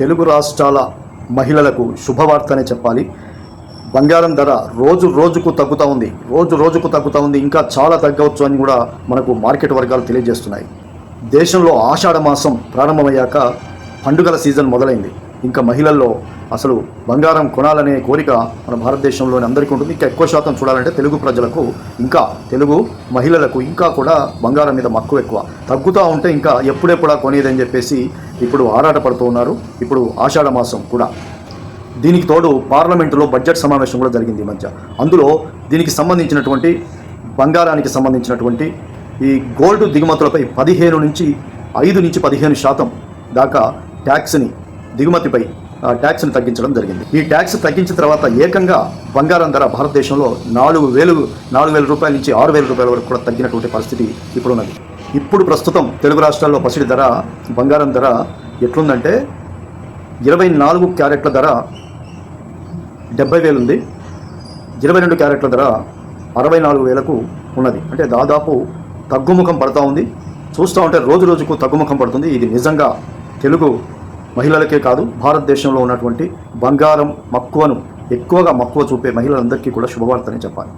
తెలుగు రాష్ట్రాల మహిళలకు శుభవార్తనే చెప్పాలి. బంగారం ధర రోజు రోజుకు తగ్గుతూ ఉంది. రోజు రోజుకు తగ్గుతూ ఉంది. ఇంకా చాలా తగ్గవచ్చు అని కూడా మనకు మార్కెట్ వర్గాలు తెలియజేస్తున్నాయి. దేశంలో ఆషాఢ మాసం ప్రారంభమయ్యాక పండుగల సీజన్ మొదలైంది. ఇంకా మహిళల్లో అసలు బంగారం కొనాలనే కోరిక మన భారతదేశంలోని అందరికీ ఉంటుంది. ఇంకా ఎక్కువ శాతం చూడాలంటే తెలుగు ప్రజలకు ఇంకా తెలుగు మహిళలకు ఇంకా కూడా బంగారం మీద మక్కువ ఎక్కువ. తగ్గుతూ ఉంటే ఇంకా ఎప్పుడెప్పుడా కొనేదని చెప్పేసి ఇప్పుడు ఆరాటపడుతూ ఉన్నారు. ఇప్పుడు ఆషాఢ మాసం కూడా. దీనికి తోడు పార్లమెంటులో బడ్జెట్ సమావేశం కూడా జరిగింది ఈ మధ్య. అందులో దీనికి సంబంధించినటువంటి బంగారానికి సంబంధించినటువంటి ఈ గోల్డ్ దిగుమతులపై పదిహేను నుంచి ఐదు నుంచి పదిహేను శాతం దాకా ట్యాక్స్ని దిగుమతిపై ట్యాక్స్ని తగ్గించడం జరిగింది. ఈ ట్యాక్స్ తగ్గించిన తర్వాత ఏకంగా బంగారం ధర భారతదేశంలో నాలుగు వేలు నాలుగు వేల రూపాయల నుంచి ఆరు వేల రూపాయల వరకు కూడా తగ్గినటువంటి పరిస్థితి ఇప్పుడు ఉన్నది ఇప్పుడు ప్రస్తుతం తెలుగు రాష్ట్రాల్లో పసిడి ధర బంగారం ధర ఎట్లుందంటే ఇరవై నాలుగు క్యారెట్ల ధర డెబ్బై వేలు ఉంది. ఇరవై రెండు క్యారెట్ల ధర అరవై నాలుగు వేలకు ఉన్నది. అంటే దాదాపు తగ్గుముఖం పడతా ఉంది. చూస్తూ ఉంటే రోజు రోజుకు తగ్గుముఖం పడుతుంది. ఇది నిజంగా తెలుగు మహిళలకే కాదు భారతదేశంలో ఉన్నటువంటి బంగారం మక్కువను ఎక్కువగా మక్కువ చూపే మహిళలందరికీ కూడా శుభవార్తనే చెప్పాలి.